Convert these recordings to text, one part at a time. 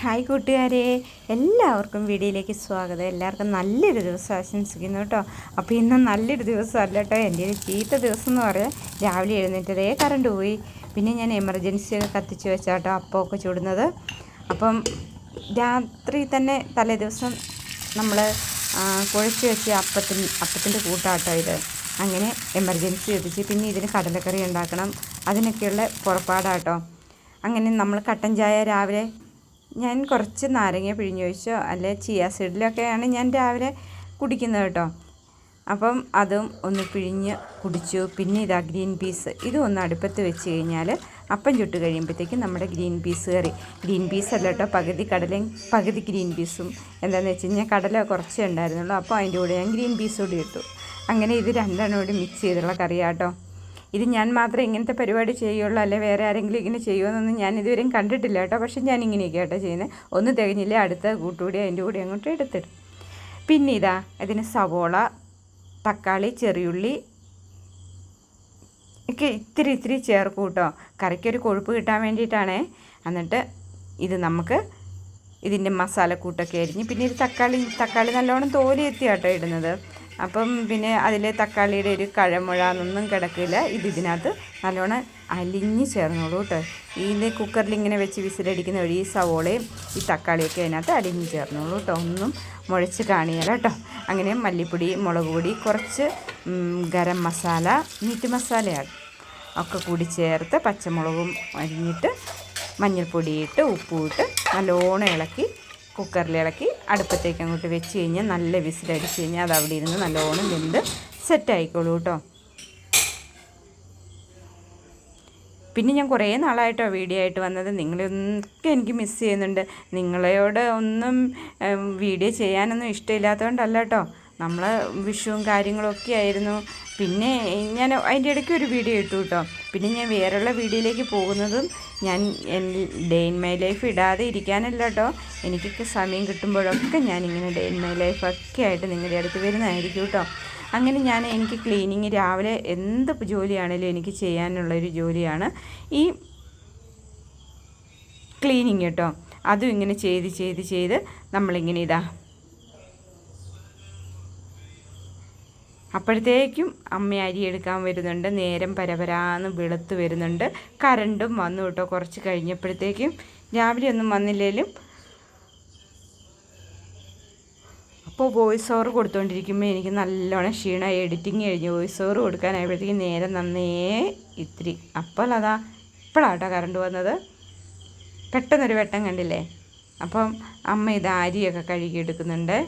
Hi കൂട്ടുകാരെ എല്ലാവർക്കും വീഡിയോയിലേക്ക് സ്വാഗതം. എല്ലാവർക്കും നല്ലൊരു ദിവസം ആശംസിക്കുന്നു കേട്ടോ. അപ്പോൾ ഇന്ന് നല്ലൊരു ദിവസമല്ല കേട്ടോ. എന്റെ ഒരു ചീത്ത ദിവസം എന്ന് പറയാം. രാവിലെ എഴുന്നേറ്റതേ കറണ്ട് പോയി. പിന്നെ ഞാൻ എമർജൻസി ഒക്കെ കത്തിച്ച് വെച്ചാട്ടോ അപ്പമൊക്കെ ചൂടുന്നത്. അപ്പം രാത്രി തന്നെ തലേ ദിവസം നമ്മൾ കുഴച്ച് വെച്ച് അപ്പത്തിന് അപ്പത്തിന്റെ കൂട്ടാട്ടോ ഇത്. അങ്ങനെ എമർജൻസി എത്തിച്ച് പിന്നെ ഇതിന് കടലക്കറി ഉണ്ടാക്കണം. അതിനൊക്കെയുള്ള പുറപ്പാടാട്ടോ. അങ്ങനെ നമ്മൾ കട്ടൻ ചായ രാവിലെ ഞാൻ കുറച്ച് നാരങ്ങ പിഴിഞ്ഞ് ഒഴിച്ചോ അല്ലെ ചിയ സീഡിലൊക്കെയാണ് ഞാൻ രാവിലെ കുടിക്കുന്നത് കേട്ടോ. അപ്പം അതും ഒന്ന് പിഴിഞ്ഞ് കുടിച്ചു. പിന്നെ ഇതാ ഗ്രീൻ പീസ്. ഇതും ഒന്ന് അടുപ്പത്ത് വെച്ച് കഴിഞ്ഞാൽ അപ്പം ചുട്ട് കഴിയുമ്പോഴത്തേക്കും നമ്മുടെ ഗ്രീൻ പീസ് കറി. ഗ്രീൻ പീസ് അല്ല കേട്ടോ പകുതി കടലയും പകുതി ഗ്രീൻ പീസും. എന്താണെന്ന് വെച്ച് കഴിഞ്ഞാൽ കടല കുറച്ചേ ഉണ്ടായിരുന്നുള്ളൂ. അപ്പോൾ അതിന്റെ കൂടെ ഞാൻ ഗ്രീൻ പീസ് കൂടി ഇട്ടു. അങ്ങനെ ഇത് രണ്ടെണ്ണം കൂടി മിക്സ് ചെയ്തുള്ള കറിയാട്ടോ. ഇത് ഞാൻ മാത്രമേ ഇങ്ങനത്തെ പരിപാടി ചെയ്യുള്ളൂ അല്ലെ വേറെ ആരെങ്കിലും ഇങ്ങനെ ചെയ്യുമെന്നൊന്നും ഞാൻ ഇതുവരെയും കണ്ടിട്ടില്ല കേട്ടോ. പക്ഷേ ഞാൻ ഇങ്ങനെയൊക്കെ കേട്ടോ ചെയ്യുന്നത്. ഒന്ന് തികഞ്ഞില്ല. അടുത്ത കൂട്ടുകൂടി അതിന്റെ കൂടി അങ്ങോട്ട് എടുത്തിടും. പിന്നെ ഇതാ ഇതിന് സവോള തക്കാളി ചെറിയുള്ളി ഒക്കെ ഇത്തിരി ഇത്തിരി ചേർക്കും കേട്ടോ. കറിക്കൊരു കൊഴുപ്പ് കിട്ടാൻ വേണ്ടിയിട്ടാണേ. എന്നിട്ട് ഇത് നമുക്ക് ഇതിന്റെ മസാലക്കൂട്ടൊക്കെ അരിഞ്ഞ് പിന്നെ ഇത് തക്കാളി തക്കാളി നല്ലോണം തോലി എത്തിയാട്ടോ ഇടുന്നത്. അപ്പം പിന്നെ അതിൽ തക്കാളിയുടെ ഒരു കഴമുഴ എന്നൊന്നും കിടക്കില്ല. ഇത് ഇതിനകത്ത് നല്ലോണം അലിഞ്ഞ് ചേർന്നോളൂ കേട്ടോ ഇത് കുക്കറിൽ ഇങ്ങനെ വെച്ച് വിസിലടിക്കുന്ന വഴി ഈ സവോളയും ഈ തക്കാളിയൊക്കെ അതിനകത്ത് അലിഞ്ഞ് ചേർന്നോളൂ കേട്ടോ ഒന്നും മുഴച്ച് കാണിയല്ല കേട്ടോ അങ്ങനെ മല്ലിപ്പൊടി മുളക് പൊടി കുറച്ച് ഗരം മസാല മീറ്റ് മസാലയാണ് ഒക്കെ കൂടി ചേർത്ത് പച്ചമുളകും അരിഞ്ഞിട്ട് മഞ്ഞൾപ്പൊടിയിട്ട് ഉപ്പുമിട്ട് നല്ലോണം ഇളക്കി കുക്കറിൽ ഇളക്കി അടുപ്പത്തേക്ക് അങ്ങോട്ട് വെച്ച് കഴിഞ്ഞാൽ നല്ല വിസിലടിച്ച് കഴിഞ്ഞാൽ അത് അവിടെ ഇരുന്ന് നല്ലോണം വെന്ത് സെറ്റായിക്കോളൂ കേട്ടോ. പിന്നെ ഞാൻ കുറേ നാളായിട്ടോ വീഡിയോ ആയിട്ട് വന്നത്. നിങ്ങളൊക്കെ എനിക്ക് മിസ് ചെയ്യുന്നുണ്ട്. നിങ്ങളോട് ഒന്നും വീഡിയോ ചെയ്യാനൊന്നും ഇഷ്ടമില്ലാത്തതുകൊണ്ടല്ല കേട്ടോ. നമ്മൾ വിഷുവും കാര്യങ്ങളൊക്കെ ആയിരുന്നു. പിന്നെ ഞാൻ അതിന്റെ ഇടയ്ക്ക് ഒരു വീഡിയോ ഇട്ടു കേട്ടോ. പിന്നെ ഞാൻ വേറെയുള്ള വീഡിയോയിലേക്ക് പോകുന്നതും ഞാൻ ഡേ ഇൻ മൈ ലൈഫ് ഇടാതെ ഇരിക്കാനല്ല കേട്ടോ എനിക്കൊക്കെ സമയം കിട്ടുമ്പോഴൊക്കെ ഞാനിങ്ങനെ ഡേ ഇൻ മൈ ലൈഫൊക്കെ ആയിട്ട് നിങ്ങളുടെ അടുത്ത് വരുന്നതായിരിക്കും കേട്ടോ അങ്ങനെ ഞാൻ എനിക്ക് ക്ലീനിങ് രാവിലെ എന്ത് ജോലിയാണേലും എനിക്ക് ചെയ്യാനുള്ളൊരു ജോലിയാണ്. ഈ ക്ലീനിങ് കേട്ടോ അതും ഇങ്ങനെ ചെയ്ത് ചെയ്ത് ചെയ്ത് നമ്മളിങ്ങനെ ഇതാ അപ്പോഴത്തേക്കും അമ്മ അരി എടുക്കാൻ വരുന്നുണ്ട്. നേരം പരപരാന്ന് വെളുത്ത് വരുന്നുണ്ട്. കറണ്ടും വന്നു കേട്ടോ. കുറച്ച് കഴിഞ്ഞപ്പോഴത്തേക്കും രാവിലെ ഒന്നും വന്നില്ലേലും അപ്പോൾ വോയിസ് ഓവർ കൊടുത്തുകൊണ്ടിരിക്കുമ്പോൾ എനിക്ക് നല്ലോണം ക്ഷീണമായി. എഡിറ്റിങ് കഴിഞ്ഞ്. വോയിസ് ഓവർ കൊടുക്കാനായപ്പോഴത്തേക്കും നേരം നന്നേ ഇത്തിരി. അപ്പോൾ അതാ ഇപ്പോഴാട്ടോ കറണ്ട് വന്നത്. പെട്ടെന്നൊരു വെട്ടം കണ്ടില്ലേ? അപ്പം അമ്മ ഇത് അരിയൊക്കെ കഴുകിയെടുക്കുന്നുണ്ട്.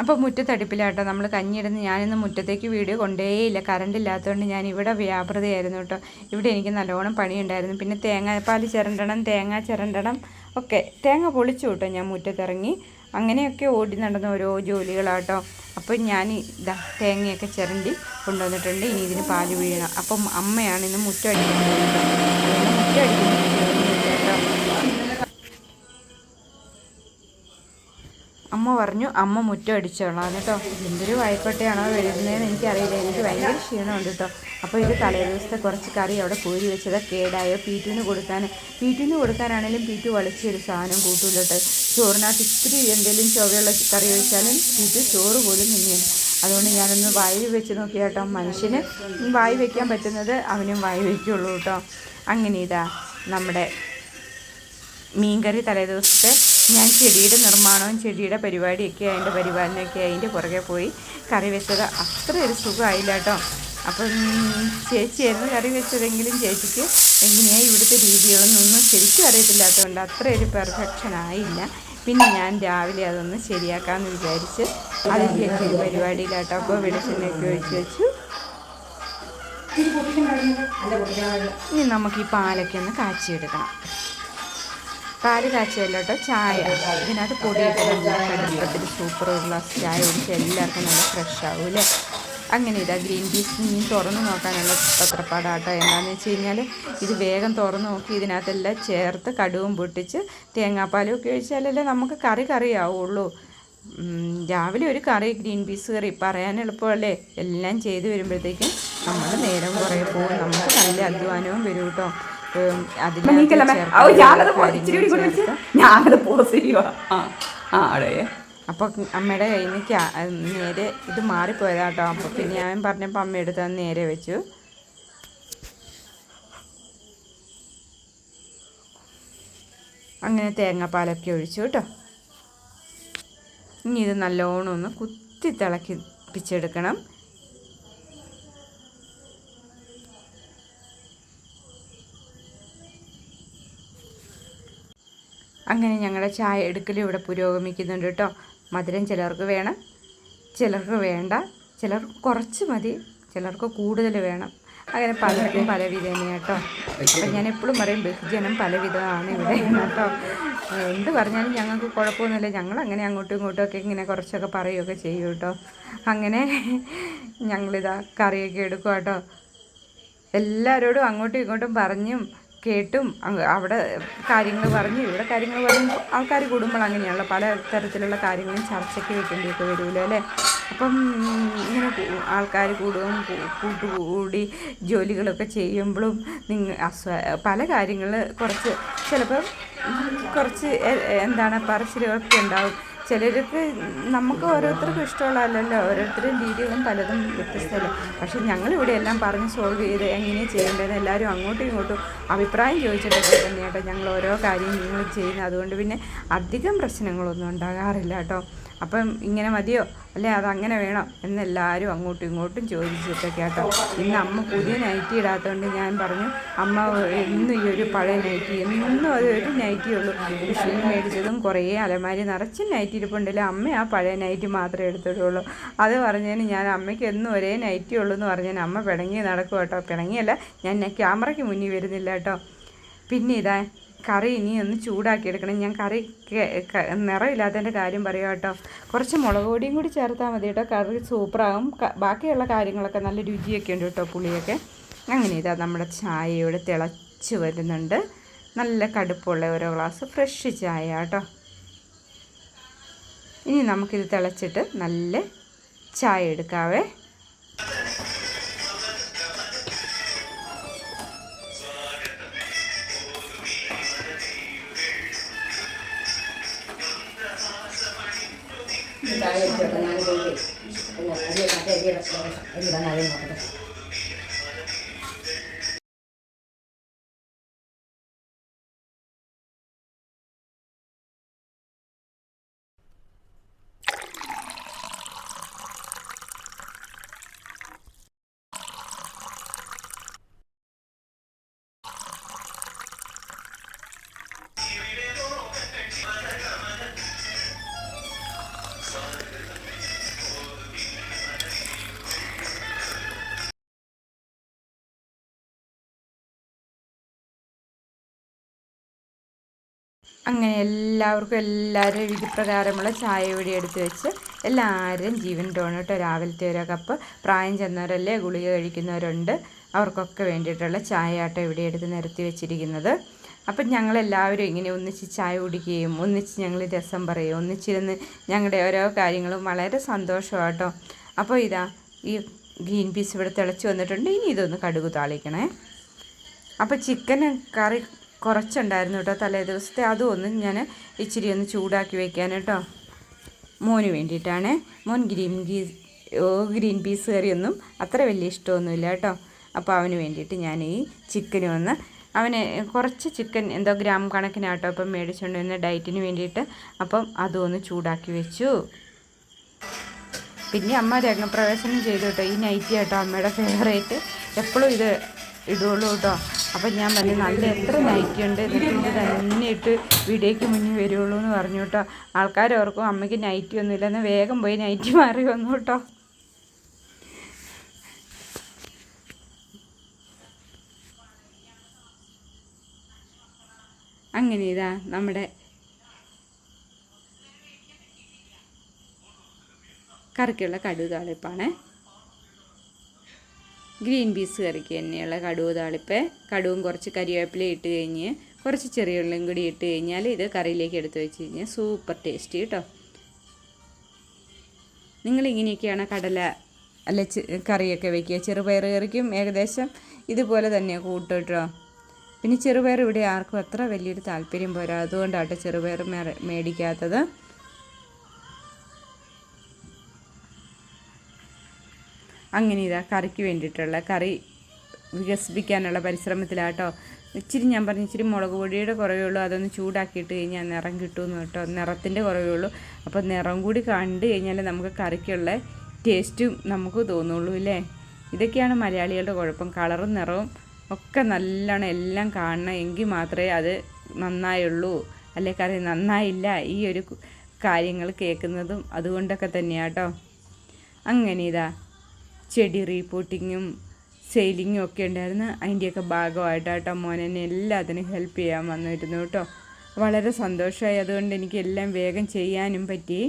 അപ്പോൾ മുറ്റത്തടുപ്പിലാട്ടോ. നമ്മൾ കഞ്ഞിടുന്ന് ഞാനിന്ന് മുറ്റത്തേക്ക് വീഡിയോ കൊണ്ടേയില്ല. കറണ്ട് ഇല്ലാത്തതുകൊണ്ട് ഞാൻ ഇവിടെ വ്യാപൃതയായിരുന്നു കേട്ടോ ഇവിടെ എനിക്ക് നല്ലോണം പണിയുണ്ടായിരുന്നു. പിന്നെ തേങ്ങാപ്പാൽ ചിരണ്ടണം തേങ്ങ ചിരണ്ടണം ഒക്കെ. തേങ്ങ പൊളിച്ചു കേട്ടോ ഞാൻ മുറ്റത്തിറങ്ങി. അങ്ങനെയൊക്കെ ഓടി നടന്ന ഓരോ ജോലികളാട്ടോ. അപ്പോൾ ഞാൻ ഇതാ തേങ്ങയൊക്കെ ചിരണ്ടി കൊണ്ടുവന്നിട്ടുണ്ട്. ഇനി ഇതിന് പാൽ വീഴണം. അപ്പം അമ്മയാണ് ഇന്ന് മുറ്റം അടിക്കുന്നത് മുറ്റം അടിക്കുന്നത് അമ്മ പറഞ്ഞു അമ്മ മുറ്റം അടിച്ചോളാം കേട്ടോ. എന്തൊരു വായ്പട്ടയാണോ വരുന്നതെന്ന് എനിക്കറിയില്ല. എനിക്ക് ഭയങ്കര ക്ഷീണമുണ്ട് കേട്ടോ. അപ്പോൾ ഇത് തലേ ദിവസത്തെ കുറച്ച് കറി അവിടെ കോരി വെച്ചത്. കേടായോ? പീറ്റുവിന് കൊടുക്കാൻ പീറ്റുവിന് കൊടുക്കാനാണെങ്കിലും പീറ്റു വളിച്ചൊരു സാധനം കൂട്ടില്ല കേട്ടോ. ചോറിനകത്ത് ഇത്തിരി എന്തെങ്കിലും ചുവയുള്ള കറി വെച്ചാലും പീറ്റു ചോറ് പോലും നിന്നെയാണ് അതുകൊണ്ട് ഞാനൊന്ന് വായി വെച്ച് നോക്കി കേട്ടോ. മനുഷ്യന് വായി വയ്ക്കാൻ പറ്റുന്നത് അവനും വായി വയ്ക്കുള്ളൂ കേട്ടോ. അങ്ങനെ ഇതാ നമ്മുടെ മീൻകറി തലേദിവസത്തെ ഞാൻ ചെടിയുടെ നിർമ്മാണവും ചെടിയുടെ പരിപാടിയൊക്കെ അതിന്റെ പരിപാലനമൊക്കെ അതിന്റെ പുറകെ പോയി കറി വെച്ചത് അത്ര ഒരു സുഖമായില്ല കേട്ടോ. അപ്പം ചേച്ചിയായിരുന്നു കറി വെച്ചതെങ്കിലും ചേച്ചിക്ക് എങ്ങനെയാണ് ഇവിടുത്തെ രീതികളൊന്നും ശരിക്കും അറിയത്തില്ലാത്തതുകൊണ്ട് അത്ര ഒരു പെർഫെക്ഷൻ ആയില്ല. പിന്നെ ഞാൻ രാവിലെ അതൊന്ന് ശരിയാക്കാമെന്ന് വിചാരിച്ച് അതിന്റെയൊക്കെ ഒരു പരിപാടിയിലാട്ടോ. അപ്പോൾ വെളിച്ചെണ്ണയൊക്കെ ഒഴിച്ച് വെച്ചു. ഇനി നമുക്ക് ഈ പാലൊക്കെ ഒന്ന് കാച്ചിയെടുക്കണം പാൽ കാച്ചിയല്ലോ കേട്ടോ ചായ. ഇതിനകത്ത് കടുപ്പത്തിൽ സൂപ്പർ ഒരു ഗ്ലാസ് ചായ കുടിച്ച് എല്ലാവർക്കും നല്ല ഫ്രഷ് ആവും അല്ലേ അങ്ങനെ ഇതാ ഗ്രീൻ പീസ് ഇനി തുറന്ന് നോക്കാനുള്ള പത്രപ്പാടാട്ടോ. എന്താണെന്ന് വെച്ച് കഴിഞ്ഞാൽ ഇത് വേഗം തുറന്ന് നോക്കി ഇതിനകത്തെല്ലാം ചേർത്ത് കടുവും പൊട്ടിച്ച് തേങ്ങാപ്പാലും ഒക്കെ ഒഴിച്ചാലല്ലേ നമുക്ക് കറി കറിയാവുള്ളൂ. രാവിലെ ഒരു കറി ഗ്രീൻ പീസ് കറി പറയാൻ എളുപ്പമല്ലേ? എല്ലാം ചെയ്ത് വരുമ്പോഴത്തേക്കും നമ്മൾ നേരം കുറേ പോകും. നമുക്ക് നല്ല അധ്വാനവും വരും കേട്ടോ ഞാനത് ആ ആ അപ്പോൾ അമ്മയുടെ കയ്യിൽ നിന്ന് നേരെ ഇത് മാറിപ്പോയതാ കേട്ടോ. അപ്പോൾ പിന്നെ ഞാൻ പറഞ്ഞപ്പോൾ അമ്മ എടുത്ത് നേരെ വെച്ചു. അങ്ങനെ തേങ്ങാപ്പാലൊക്കെ ഒഴിച്ചു കേട്ടോ. ഇനി ഇത് നല്ലോണം ഒന്ന് കുത്തി തിളക്കിപ്പിച്ചെടുക്കണം. അങ്ങനെ ഞങ്ങളുടെ ചായ എടുക്കലും ഇവിടെ പുരോഗമിക്കുന്നുണ്ട് കേട്ടോ. മധുരം ചിലർക്ക് വേണം ചിലർക്ക് വേണ്ട. ചിലർ കുറച്ച് മതി ചിലർക്ക് കൂടുതൽ വേണം. അങ്ങനെ പലർക്കും പല വിധേന കേട്ടോ. അപ്പം ഞാൻ എപ്പോഴും പറയും ബഹുജനം പല വിധമാണ് ഇവിടെ കേട്ടോ. എന്ത് പറഞ്ഞാലും ഞങ്ങൾക്ക് കുഴപ്പമൊന്നുമില്ല. ഞങ്ങൾ അങ്ങനെ അങ്ങോട്ടും ഇങ്ങോട്ടും ഒക്കെ ഇങ്ങനെ കുറച്ചൊക്കെ പറയുകയൊക്കെ ചെയ്യും കേട്ടോ. അങ്ങനെ ഞങ്ങളിതാ കറിയൊക്കെ എടുക്കും കേട്ടോ. എല്ലാവരോടും അങ്ങോട്ടും ഇങ്ങോട്ടും പറഞ്ഞും കേട്ടും അവിടെ കാര്യങ്ങൾ പറഞ്ഞ് ഇവിടെ കാര്യങ്ങൾ പറയുമ്പോൾ ആൾക്കാർ കൂടുമ്പോൾ അങ്ങനെയാണല്ലോ. പല തരത്തിലുള്ള കാര്യങ്ങളും ചർച്ചയ്ക്ക് വെക്കേണ്ടിയൊക്കെ വരുമല്ലോ അല്ലേ? അപ്പം ഇങ്ങനെ ആൾക്കാർ കൂടുകയും കൂ- കൂട്ടുകൂടി ജോലികളൊക്കെ ചെയ്യുമ്പോഴും നിങ്ങൾ അസ്വ പല കാര്യങ്ങൾ കുറച്ച് ചിലപ്പം കുറച്ച് എന്താണ് പറച്ചിലുകളൊക്കെ ഉണ്ടാവും. ചിലർക്ക് നമുക്ക് ഓരോരുത്തർക്കും ഇഷ്ടമുള്ളതല്ലല്ലോ. ഓരോരുത്തരും രീതികളും പലതും വ്യത്യസ്തമല്ല. പക്ഷെ ഞങ്ങളിവിടെ എല്ലാം പറഞ്ഞ് സോൾവ് ചെയ്ത് എങ്ങനെയാണ് ചെയ്യേണ്ടത് എല്ലാവരും അങ്ങോട്ടും ഇങ്ങോട്ടും അഭിപ്രായം ചോദിച്ചിട്ടൊക്കെ തന്നെയാട്ടോ ഞങ്ങൾ ഓരോ കാര്യം നിങ്ങൾ ചെയ്യുന്നത്. അതുകൊണ്ട് പിന്നെ അധികം പ്രശ്നങ്ങളൊന്നും ഉണ്ടാകാറില്ല കേട്ടോ. അപ്പം ഇങ്ങനെ മതിയോ? അല്ലെ അതങ്ങനെ വേണം എന്നെല്ലാവരും അങ്ങോട്ടും ഇങ്ങോട്ടും ചോദിച്ചിട്ടൊക്കെ കേട്ടോ ഇന്ന് അമ്മ പുതിയ നൈറ്റി ഇടാത്തതുകൊണ്ട് ഞാൻ പറഞ്ഞു അമ്മ ഇന്ന് ഈ ഒരു പഴയ നൈറ്റി എന്നും അത് ഒരു നൈറ്റിയേ ഉള്ളൂ. കൃഷിയിൽ മേടിച്ചതും കുറേ അലമാരി നിറച്ച് നൈറ്റി ഇരിപ്പുണ്ടല്ലോ. അമ്മ ആ പഴയ നൈറ്റി മാത്രമേ എടുത്തിട്ടുള്ളൂ. അത് പറഞ്ഞതിന് ഞാൻ അമ്മയ്ക്ക് എന്നും ഒരേ നൈറ്റി ഉള്ളൂ എന്ന് പറഞ്ഞാൽ അമ്മ പിണങ്ങി നടക്കും കേട്ടോ പിണങ്ങിയല്ല ഞാൻ ക്യാമറയ്ക്ക് മുന്നിൽ വരുന്നില്ല കേട്ടോ. പിന്നെ ഇതാ കറി ഇനി ഒന്ന് ചൂടാക്കി എടുക്കണം ഞാൻ കറി നിറമില്ലാത്തതിന്റെ കാര്യം പറയാം കേട്ടോ. കുറച്ച് മുളക് പൊടിയും കൂടി ചേർത്താൽ മതി കേട്ടോ. കറി സൂപ്പറാകും ബാക്കിയുള്ള കാര്യങ്ങളൊക്കെ നല്ല രുചിയൊക്കെ ഉണ്ട് കേട്ടോ പുളിയൊക്കെ. അങ്ങനെ ഇതാ നമ്മുടെ ചായയോട് തിളച്ച് വരുന്നുണ്ട്. നല്ല കടുപ്പുള്ള ഓരോ ഗ്ലാസ് ഫ്രഷ് ചായ കേട്ടോ. ഇനി നമുക്കിത് തിളച്ചിട്ട് നല്ല ചായ എടുക്കാവേ. താഴെ വെച്ച് വെക്കാം. ഞാൻ പോയി പിന്നെ അരി അരിയുടെ അരിയിടാൻ ആദ്യം നോക്കട്ടെ അങ്ങനെ എല്ലാവർക്കും എല്ലാവരും വിധിപ്രകാരമുള്ള ചായ ഇവിടെ എടുത്ത് വെച്ച് എല്ലാവരും ജീവൻ തോന്നിട്ട്. രാവിലത്തെ ഒരു കപ്പ് പ്രായം ചെന്നവരല്ലേ ഗുളിക കഴിക്കുന്നവരുണ്ട്. അവർക്കൊക്കെ വേണ്ടിയിട്ടുള്ള ചായ ഇവിടെ എടുത്ത് നിരത്തി വെച്ചിരിക്കുന്നത്. അപ്പം ഞങ്ങളെല്ലാവരും ഇങ്ങനെ ഒന്നിച്ച് ചായ കുടിക്കുകയും ഒന്നിച്ച് ഞങ്ങൾ രസം പറയുകയും ഒന്നിച്ചിരുന്ന് ഞങ്ങളുടെ ഓരോ കാര്യങ്ങളും വളരെ സന്തോഷമാട്ടോ. അപ്പോൾ ഇതാ ഈ ഗ്രീൻ പീസ് ഇവിടെ തിളച്ച് വന്നിട്ടുണ്ട്. ഇനി ഇതൊന്ന് കടുക് താളിക്കണേ. അപ്പോൾ ചിക്കൻ കറി കുറച്ചുണ്ടായിരുന്നു കേട്ടോ തലേ ദിവസത്തെ അതും ഒന്ന് ഞാൻ ഇച്ചിരി ഒന്ന് ചൂടാക്കി വയ്ക്കാൻ കേട്ടോ. മോന് വേണ്ടിയിട്ടാണ്. മോൻ ഗ്രീൻ പീസ് ഗ്രീൻ പീസ് കറിയൊന്നും അത്ര വലിയ ഇഷ്ടമൊന്നുമില്ല കേട്ടോ. അപ്പോൾ അവന് വേണ്ടിയിട്ട് ഞാൻ ഈ ചിക്കനും ഒന്ന് അവന് കുറച്ച് ചിക്കൻ എന്തോ ഗ്രാം കണക്കിനാട്ടോ അപ്പം മേടിച്ചുകൊണ്ട് വന്ന ഡയറ്റിന് വേണ്ടിയിട്ട്. അപ്പം അതൊന്ന് ചൂടാക്കി വെച്ചു. പിന്നെ അമ്മ രംഗപ്രവേശനം ചെയ്തു കേട്ടോ. ഈ നൈറ്റി കേട്ടോ അമ്മയുടെ ഫേവറേറ്റ് എപ്പോഴും ഇത് ഇടുള്ളൂ കേട്ടോ അപ്പം ഞാൻ പറഞ്ഞു നല്ല എത്ര നൈറ്റിയുണ്ട് എന്നിട്ട് ഇത് തന്നെ ഇട്ട് വീഡിയോയ്ക്ക് മുന്നിൽ വരുള്ളൂ എന്ന് പറഞ്ഞു കേട്ടോ ആൾക്കാർ ഓർക്കും അമ്മയ്ക്ക് നൈറ്റി ഒന്നുമില്ലെന്ന് വേഗം പോയി നൈറ്റി മാറി വന്നു കേട്ടോ അങ്ങനെ ഇതാ നമ്മുടെ കറിക്കുള്ള കടുക് താളിപ്പാണ്. ഗ്രീൻ പീസ് കറിക്ക് തന്നെയുള്ള കടുവ താളിപ്പ് കടുവും കുറച്ച് കരിവേപ്പില ഇട്ട് കഴിഞ്ഞ് കുറച്ച് ചെറിയ ഉള്ളിയും കൂടി ഇട്ട് കഴിഞ്ഞാൽ ഇത് കറിയിലേക്ക് എടുത്ത് വെച്ച് കഴിഞ്ഞാൽ സൂപ്പർ ടേസ്റ്റി കേട്ടോ. നിങ്ങളിങ്ങനെയൊക്കെയാണ് കടല അല്ല കറിയൊക്കെ വെക്കുക. ചെറുപയർ കറിക്കും ഏകദേശം ഇതുപോലെ തന്നെ കൂട്ടും കേട്ടോ. പിന്നെ ചെറുപയർ ഇവിടെ ആർക്കും അത്ര വലിയൊരു താല്പര്യം പോരാ. അതുകൊണ്ടാട്ടോ ചെറുപയർ മേടിക്കാത്തത്. അങ്ങനെ ഇതാ കറിക്ക് വേണ്ടിയിട്ടുള്ള കറി വികസിപ്പിക്കാനുള്ള പരിശ്രമത്തിലാട്ടോ. ഇച്ചിരി ഞാൻ പറഞ്ഞു ഇച്ചിരി മുളക് പൊടിയുടെ കുറവേ ഉള്ളൂ. അതൊന്ന് ചൂടാക്കിയിട്ട് കഴിഞ്ഞാൽ നിറം കിട്ടുമെന്ന് കേട്ടോ. നിറത്തിന്റെ കുറവേ ഉള്ളൂ. അപ്പോൾ നിറം കൂടി കണ്ടു കഴിഞ്ഞാൽ നമുക്ക് കറിക്കുള്ള ടേസ്റ്റും നമുക്ക് തോന്നുള്ളൂ അല്ലേ ഇതൊക്കെയാണ് മലയാളികളുടെ കുഴപ്പം. കളറും നിറവും ഒക്കെ നല്ലോണം എല്ലാം കാണണം എങ്കിൽ മാത്രമേ അത് നന്നായുള്ളൂ. അല്ലെ കറി നന്നായില്ല ഈ ഒരു കാര്യങ്ങൾ കേൾക്കുന്നതും അതുകൊണ്ടൊക്കെ തന്നെയാട്ടോ. അങ്ങനെ ഇതാ. ചെടി റീപോട്ടിങ്ങും സെയിലിങ്ങും ഒക്കെ ഉണ്ടായിരുന്നു. അതിന്റെയൊക്കെ ഭാഗമായിട്ടാട്ടോ മോനെന്നെ എല്ലാത്തിനും ഹെൽപ്പ് ചെയ്യാൻ വന്നിരുന്നു കേട്ടോ. വളരെ സന്തോഷമായി. അതുകൊണ്ട് എനിക്ക് എല്ലാം വേഗം ചെയ്യാനും പറ്റി.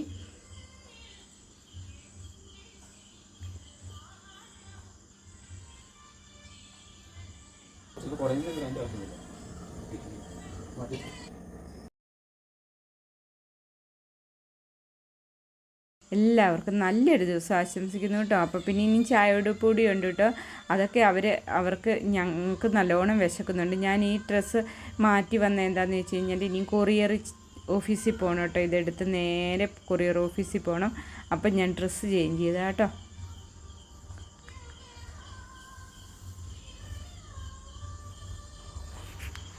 എല്ലാവർക്കും നല്ലൊരു ദിവസം ആശംസിക്കുന്നു കേട്ടോ. അപ്പോൾ പിന്നെ ഇനി കൂടി ഉണ്ട് കേട്ടോ. അതൊക്കെ അവർ അവർക്ക് ഞങ്ങൾക്ക് നല്ലോണം വിശക്കുന്നുണ്ട്. ഞാൻ ഈ ഡ്രസ്സ് മാറ്റി വന്ന എന്താണെന്ന് വെച്ച് കഴിഞ്ഞാൽ ഇനി കൊറിയർ ഓഫീസിൽ പോകണം കേട്ടോ. ഇതെടുത്ത് നേരെ കൊറിയർ ഓഫീസിൽ പോകണം അപ്പം ഞാൻ ഡ്രസ്സ് ചേഞ്ച് ചെയ്താ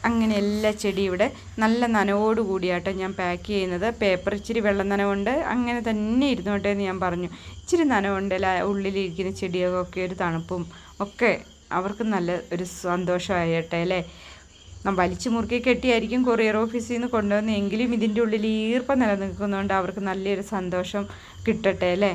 അങ്ങനെ എല്ലാ ചെടി ഇവിടെ നല്ല നനവോട് കൂടിയാട്ടോ ഞാൻ പാക്ക് ചെയ്യുന്നത്. പേപ്പർ ഇച്ചിരി വെള്ളം നനവുണ്ട്. അങ്ങനെ തന്നെ ഇരുന്നോട്ടെ എന്ന് ഞാൻ പറഞ്ഞു. ഇച്ചിരി നനവുണ്ട് ഉള്ളിലിരിക്കുന്ന ചെടിയൊക്കെ ഒരു തണുപ്പും ഒക്കെ അവർക്ക് നല്ല ഒരു സന്തോഷമായിട്ടെ അല്ലേ? വലിച്ചു മുറുക്കി കെട്ടിയായിരിക്കും കൊറിയർ ഓഫീസിൽ നിന്ന് കൊണ്ടുവന്നെങ്കിലും ഇതിന്റെ ഉള്ളിൽ ഈർപ്പം നിലനിൽക്കുന്നതുകൊണ്ട് അവർക്ക് നല്ലൊരു സന്തോഷം കിട്ടട്ടെ അല്ലേ?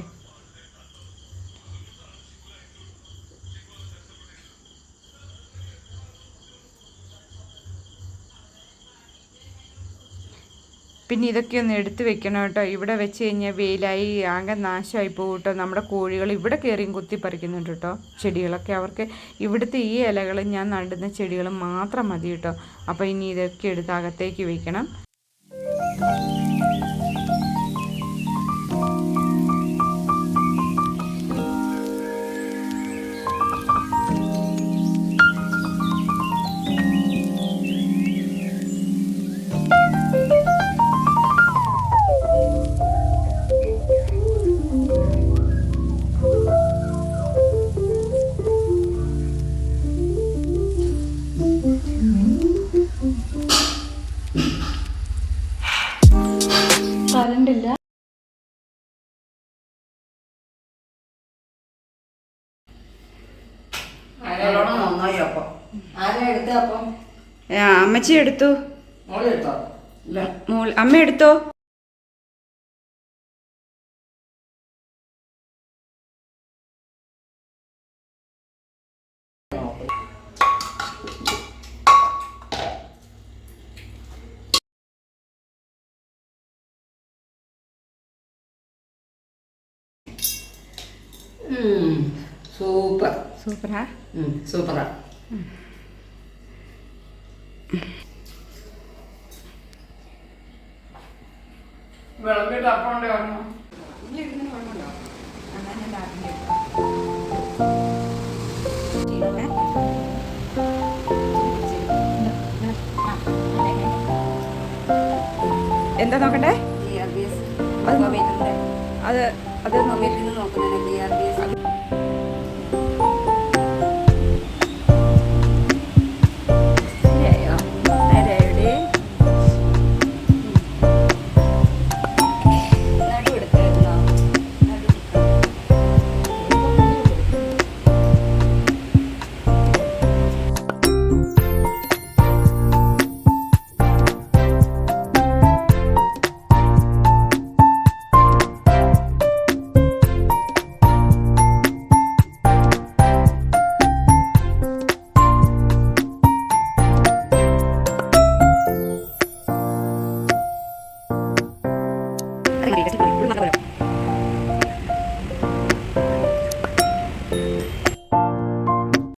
പിന്നെ ഇതൊക്കെ ഒന്ന് എടുത്ത് വെക്കണം കേട്ടോ. ഇവിടെ വെച്ച് കഴിഞ്ഞാൽ വെയിലായി ആകെ നാശമായി പോകും കേട്ടോ. നമ്മുടെ കോഴികൾ ഇവിടെ കയറിയും കുത്തി പറിക്കുന്നുണ്ട് കേട്ടോ. ചെടികളൊക്കെ അവർക്ക് ഇവിടുത്തെ ഈ ഇലകൾ ഞാൻ നടുന്ന ചെടികൾ മാത്രം മതി കേട്ടോ. അപ്പോൾ ഇനി ഇതൊക്കെ എടുത്ത് അകത്തേക്ക് വെക്കണം. നല്ലോണം നന്നായി അപ്പം. ആരാ എടുത്ത അപ്പം? അമ്മച്ചി എടുത്തു. മോളെടുത്തോ ഇല്ല മോൾ അമ്മ എടുത്തോ? സൂപ്പർ. സൂപ്പറാ. സൂപ്പറാ വിളമ്പിട്ട് അപ്പം കാരണം എന്താ നോക്കണ്ടേ? അത് അത് അത് മൊബൈലിൽ നിന്ന് നോക്കുന്നതിന്